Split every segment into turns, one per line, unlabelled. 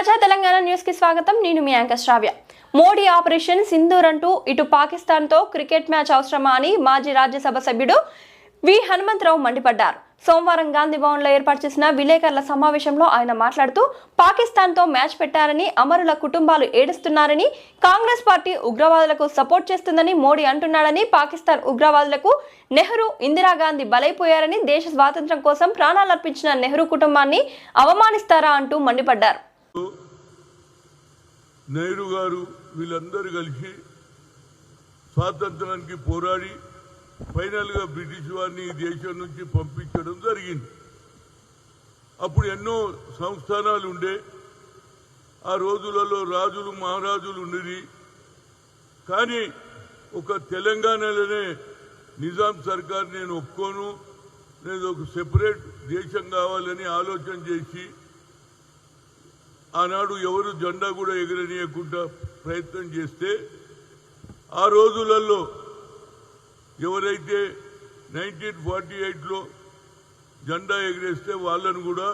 తాజా తెలంగాణ న్యూస్కి స్వాగతం. నేను మీ యాంకర్ శ్రావ్య. మోడీ ఆపరేషన్ సింధూర్ అంటూ ఇటు పాకిస్తాన్తో క్రికెట్ మ్యాచ్ అవసరమా అని మాజీ రాజ్యసభ సభ్యుడు వి. హనుమంతరావు మండిపడ్డారు. సోమవారం గాంధీ భవన్లో ఏర్పాటు చేసిన విలేకరుల సమావేశంలో ఆయన మాట్లాడుతూ పాకిస్తాన్తో మ్యాచ్ పెట్టారని అమరుల కుటుంబాలు ఏడుస్తున్నారని కాంగ్రెస్ పార్టీ ఉగ్రవాదులకు సపోర్ట్ చేస్తుందని మోడీ అంటున్నాడని పాకిస్తాన్ ఉగ్రవాదులకు నెహ్రూ ఇందిరాగాంధీ బలైపోయారని దేశ స్వాతంత్ర్యం కోసం ప్రాణాలర్పించిన నెహ్రూ కుటుంబాన్ని అవమానిస్తారా అంటూ మండిపడ్డారు.
నెహ్రూ గారు వీళ్ళందరూ కలిసి స్వాతంత్రానికి పోరాడి ఫైనల్గా బ్రిటిష్ వారిని ఈ దేశం నుంచి పంపించడం జరిగింది. అప్పుడు ఎన్నో సంస్థానాలు ఉండే ఆ రోజులలో రాజులు మహారాజులు ఉండేది. కానీ ఒక తెలంగాణలోనే నిజాం సర్కార్ నేను ఒప్పుకోను నేను ఒక సెపరేట్ దేశం కావాలని ఆలోచన చేసి ఆనాడు ఎవరు జెండా కూడా ఎగరనీయకుండా ప్రయత్నం చేస్తే ఆ రోజులలో ఎవరైతే నైన్టీన్ ఫార్టీ ఎయిట్లో జెండా ఎగరేస్తే వాళ్ళను కూడా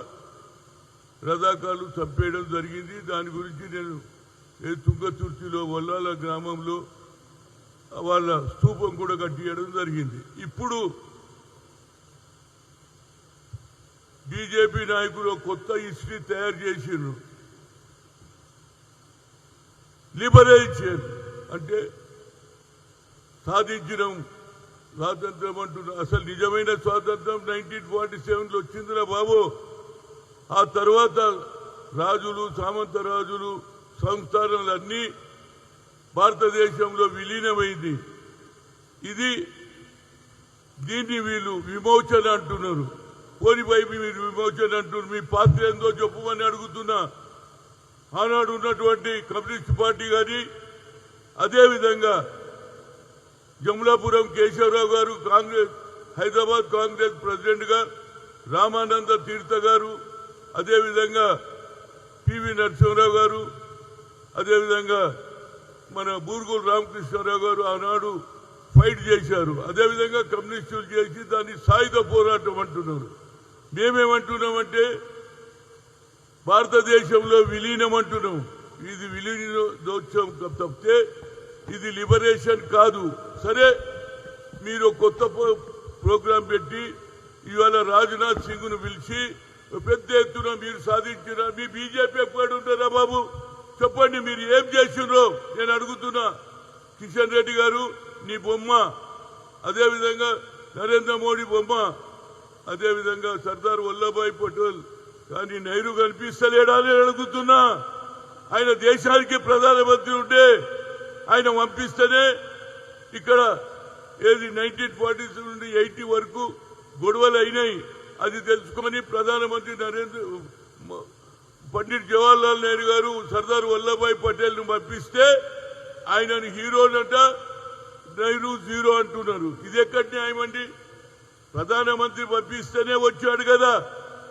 రజాకాలు చంపేయడం జరిగింది. దాని గురించి నేను తుంగతుర్తిలో వల్లాల గ్రామంలో వాళ్ళ స్థూపం కూడా కట్టియడం జరిగింది. ఇప్పుడు బీజేపీ నాయకులు కొత్త హిస్టరీ తయారు చేసిండ్రు లిబరేషన్ అంటే సాధించడం స్వాతంత్రం అంటున్నారు అసలు నిజమైన స్వాతంత్రం నైన్టీన్ ఫార్టీ సెవెన్లో వచ్చిందిరా బాబు. ఆ తర్వాత రాజులు సామంత రాజులు సంస్థానాలన్నీ భారతదేశంలో విలీనమైంది. ఇది దీన్ని వీళ్ళు విమోచన అంటున్నారు. పోని మీరు విమోచన అంటున్నారు. మీ పాత్ర ఏందో చెప్పమని అడుగుతున్నా. ఆనాడు ఉన్నటువంటి కమ్యూనిస్ట్ పార్టీ కానీ అదేవిధంగా జములాపురం కేశవరావు గారు కాంగ్రెస్ హైదరాబాద్ కాంగ్రెస్ ప్రెసిడెంట్గా రామానంద తీర్థ గారు అదేవిధంగా పివి నరసింహరావు గారు అదేవిధంగా మన బూర్గుల రామకృష్ణారావు గారు ఆనాడు ఫైట్ చేశారు. అదేవిధంగా కమ్యూనిస్టులు చేసి దాన్ని సాయుధ పోరాటం అంటున్నారు. మేమేమంటున్నామంటే భారతదేశంలో విలీనం అంటున్నాం ఇది విలీనోత్సవం తప్పితే ఇది లిబరేషన్ కాదు. సరే మీరు కొత్త ప్రోగ్రాం పెట్టి ఇవాళ రాజ్నాథ్ సింగ్ను పిలిచి పెద్ద ఎత్తున మీరు సాధించిన మీ బీజేపీ ఎక్కడ ఉంటారా బాబు? చెప్పండి మీరు ఏం చేసిండ్రో నేను అడుగుతున్నా. కిషన్ రెడ్డి గారు నీ బొమ్మ. అదేవిధంగా నరేంద్ర మోడీ బొమ్మ. అదేవిధంగా సర్దార్ వల్లభాయ్ పటేల్. కానీ నెహ్రూ కనిపిస్తలేడా అని అడుగుతున్నా. ఆయన దేశానికి ప్రధానమంత్రి ఉంటే ఆయన పంపిస్తేనే ఇక్కడ ఏది నైన్టీన్ ఫార్టీస్ నుండి ఎయిటీ వరకు గొడవలు అయినాయి. అది తెలుసుకోమని ప్రధానమంత్రి నరేంద్ర పండిట్ జవహర్లాల్ నెహ్రూ గారు సర్దార్ వల్లభాయ్ పటేల్ను పంపిస్తే ఆయనను హీరోనట నెహ్రూ జీరో అంటున్నారు. ఇది ఎక్కడి న్యాయం అండి ప్రధానమంత్రి పంపిస్తేనే వచ్చాడు కదా.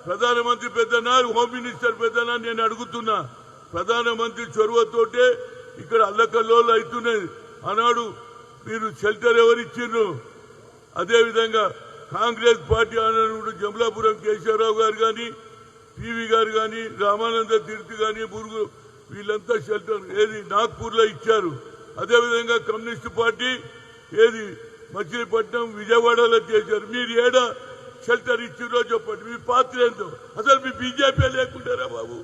ప్రధానమంత్రి పెద్దనా హోమ్ మినిస్టర్ పెద్దనా నేను అడుగుతున్నా ప్రధానమంత్రి చొరవతోటే ఇక్కడ అల్లకల్లోలు అవుతున్నది ఆనాడు మీరు షెల్టర్ ఎవరిచ్చిండ్రు? అదేవిధంగా కాంగ్రెస్ పార్టీ ఆనాడు జమలాపురం కేశవరావు గారు కానీ పివి గారు కానీ రామానంద తీర్థి కానీ బురుగు వీళ్ళంతా షెల్టర్ ఏది నాగ్పూర్లో ఇచ్చారు అదేవిధంగా కమ్యూనిస్ట్ పార్టీ ఏది మచిలీపట్నం విజయవాడలో చేశారు. మీరు ఏడా షెల్టర్ ఇచ్చిరో చెప్పండి మీ పాత్ర ఏందో అసలు మీ బీజేపీ లేకుంటారా బాబు?